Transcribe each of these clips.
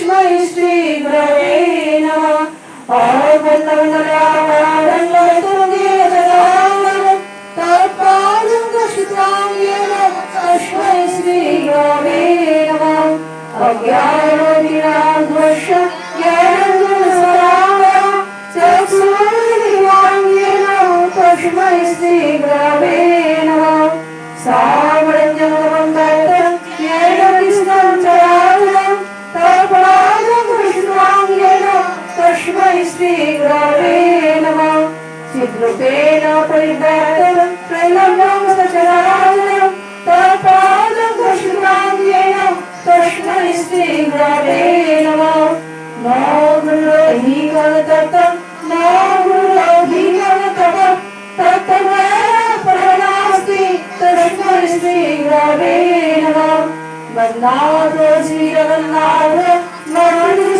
സൂക്ഷ്മ സ്ത്രീപ്രവേണമ അജ്ഞാനോദിനാഘോഷ ജ്ഞാനസരായ സൂക്ഷ്മ സ്ത്രീപ്രവേണമ സാ श्रीगुरवे नमः श्रीरूपेण परिवर्तनं प्रलम्बं सचराचरं तत्पादं कृष्णाङ्गेन तस्मै श्रीगुरवे नमः नो गुरुहीकरततं नो गुरुहीकरततं तत्त्वपरणास्ति तस्मै श्रीगुरवे नमः वन्दारो श्रीरन्नाथ मरुणि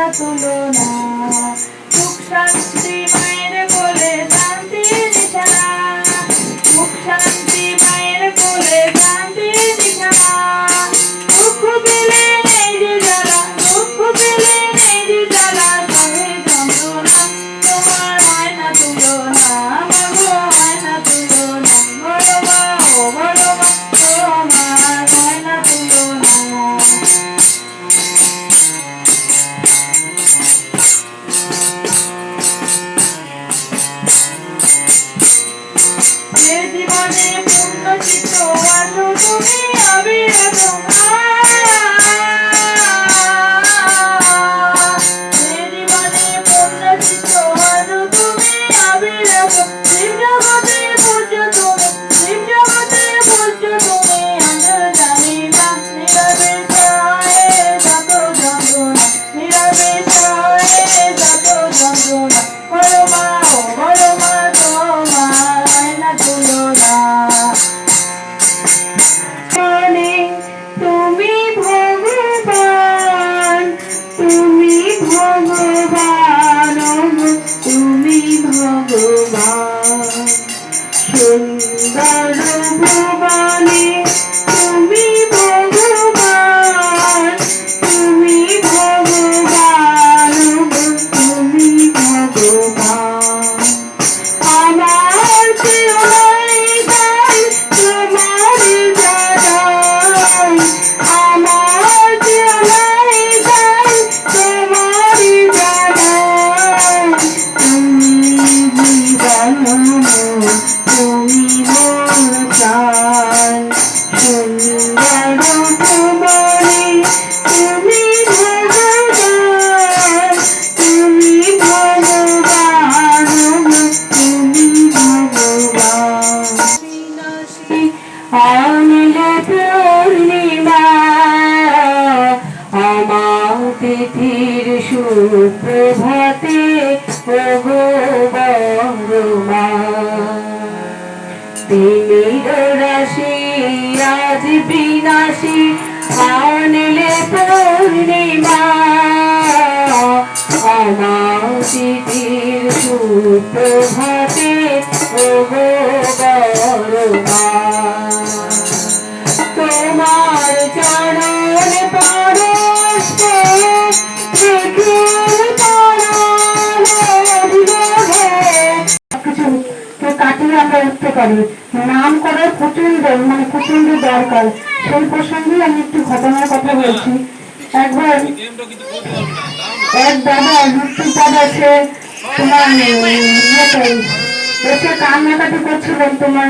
কথা তুলনা। সুখ শান্তি ভগবান সুন্দর ভুবনে তিথির সুপ্রভাতে ওগো আজ বিনাশী আনলে পূর্ণিমা। আমার সুপ্রভা উঠতে পারি। নাম করার প্রচণ্ড মানে প্রচণ্ড দরকার, সেই প্রসঙ্গে আমি একটি ঘটনার কথা বলছি। একবার এক দাদা মৃত্যু দাদা, সে তোমার এসে কান্নাকাটি করছিলেন তোমার